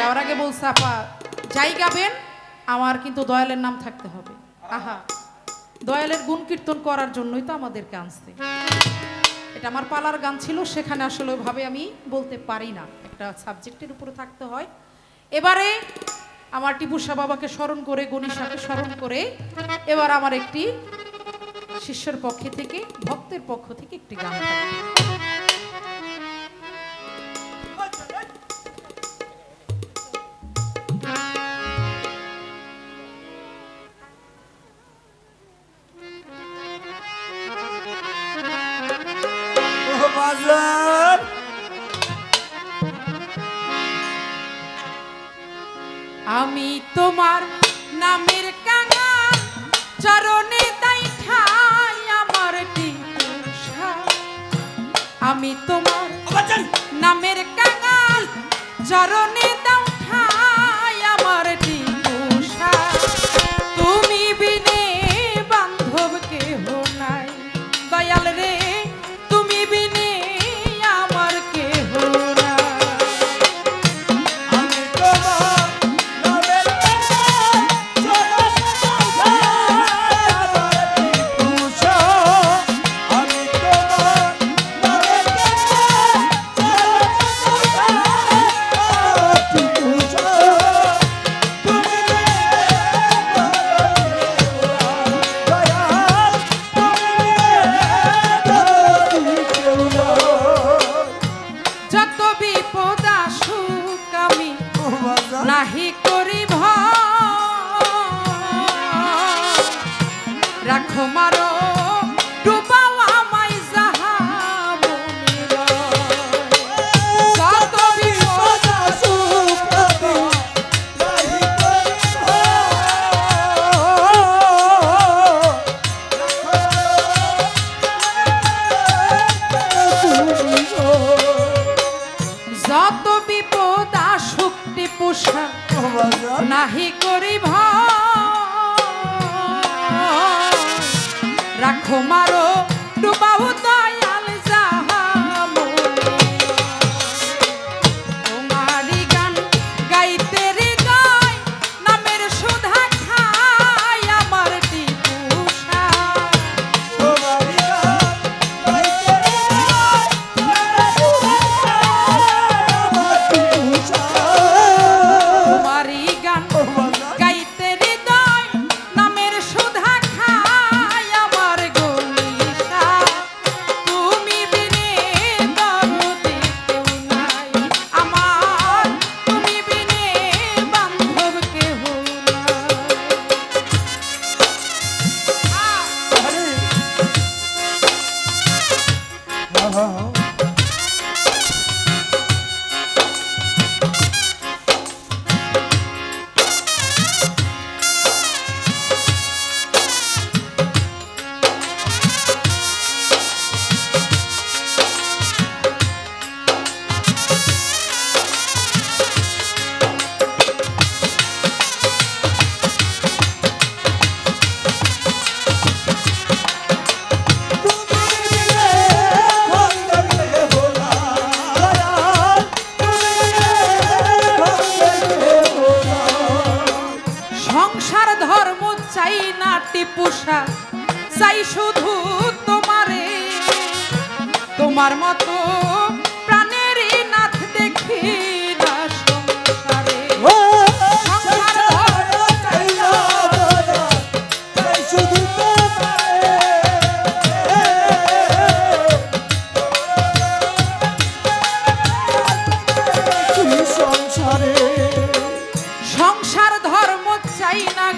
যাওয়ার আগে বলছে আপা যাই গাবেন, আমার কিন্তু দয়ালের নাম থাকতে হবে। আহা, দয়ালের গুণ কীর্তন করার জন্যই তো আমাদেরকে আনছে। এটা আমার পালার গান ছিল, সেখানে আসলে ওইভাবে আমি বলতে পারি না। একটা সাবজেক্টের উপরে থাকতে হয়। এবারে আমার টিপুষা বাবাকে স্মরণ করে গণিসাকে স্মরণ করে, এবার আমার একটি শিষ্যের পক্ষে থেকে, ভক্তের পক্ষ থেকে একটি গান। আমি তোমার নামের কাঙা চরণে তাই ঠাই আমার আমি তোমার নামের কাঙাল চরণে টিপুষা নাহি করি। রাখো মারো ডুবাও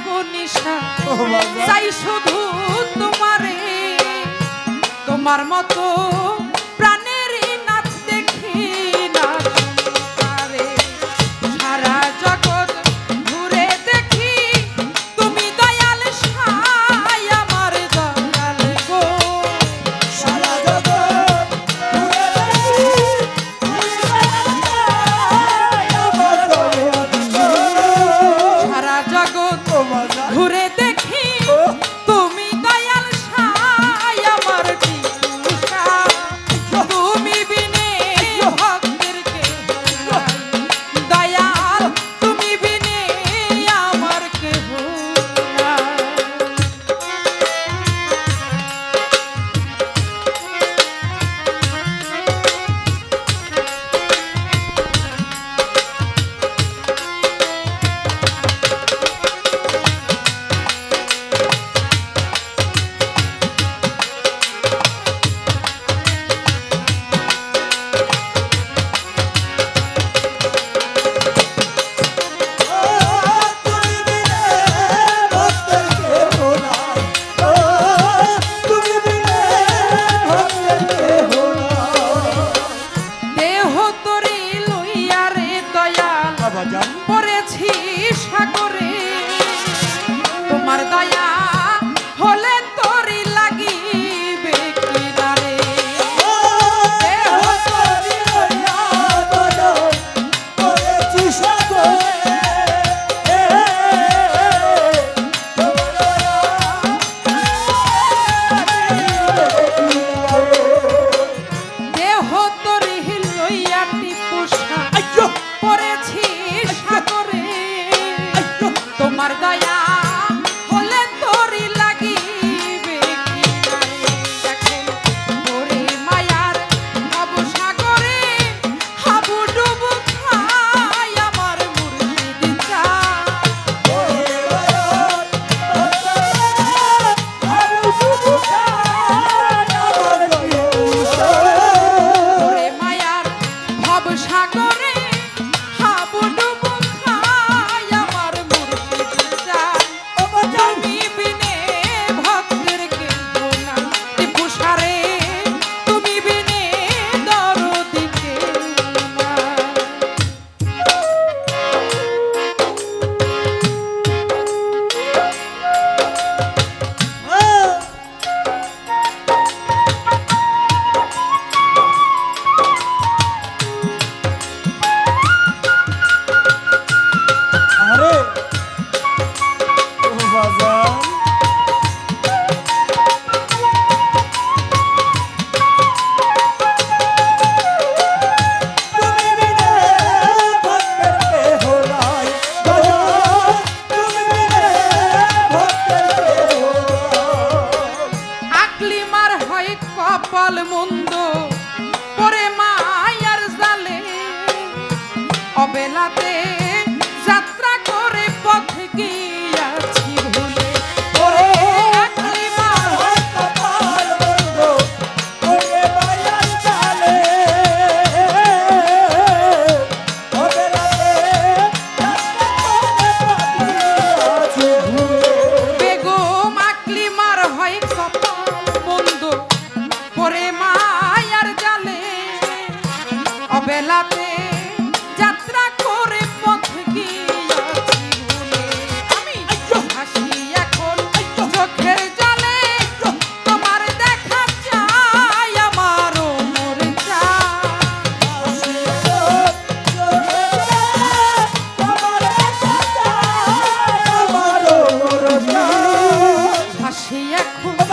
গো নিশা। চাই শুধু তোমারে তোমার মতো 大家。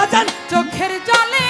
এখন চোখের জলে